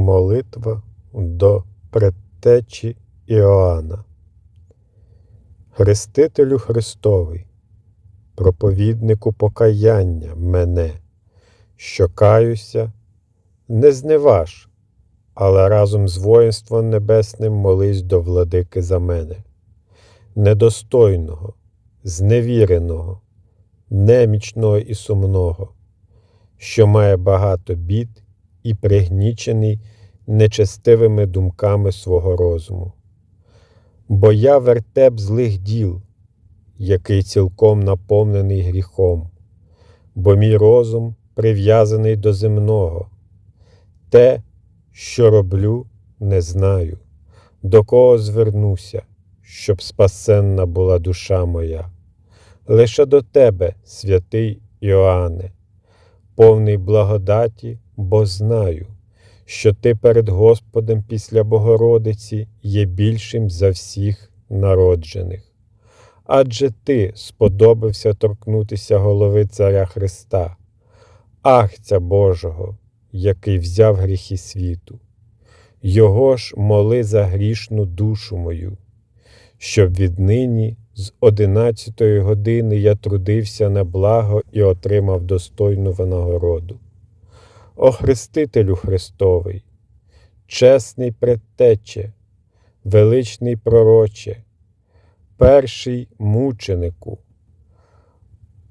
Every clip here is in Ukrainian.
Молитва до предтечі Іоанна. Хрестителю Христовий, проповіднику покаяння мене, що каюся, не зневаж, але разом з воїнством небесним молись до владики за мене, недостойного, зневіреного, немічного і сумного, що має багато бід і пригнічений нечестивими думками свого розуму. Бо я вертеп злих діл, який цілком наповнений гріхом, бо мій розум прив'язаний до земного. Те, що роблю, не знаю, до кого звернуся, щоб спасенна була душа моя. Лише до тебе, святий Іоанне, повний благодаті, бо знаю, що ти перед Господом після Богородиці є більшим за всіх народжених. Адже ти сподобався торкнутися голови Царя Христа, Ахця Божого, який взяв гріхи світу. Його ж моли за грішну душу мою, щоб віднині з одинадцятої години я трудився на благо і отримав достойну винагороду. О Хрестителю Христовий, чесний предтече, величний пророче, перший мученику,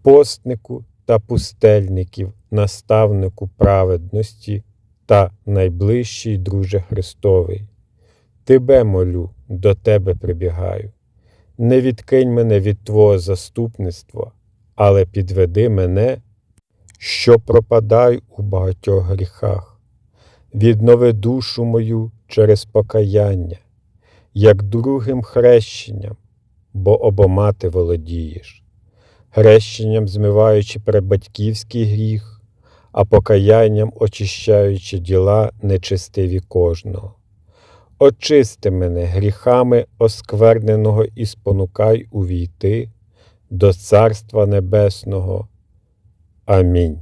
постнику та пустельників, наставнику праведності та найближчий друже Христовий. Тебе молю, до тебе прибігаю. Не відкинь мене від Твого заступництва, але підведи мене, що пропадаю у багатьох гріхах. Віднови душу мою через покаяння, як другим хрещенням, бо обома ти володієш, хрещенням змиваючи передбатьківський гріх, а покаянням очищаючи діла нечистиві кожного. Очисти мене гріхами оскверненого і спонукай увійти до Царства Небесного. Амінь.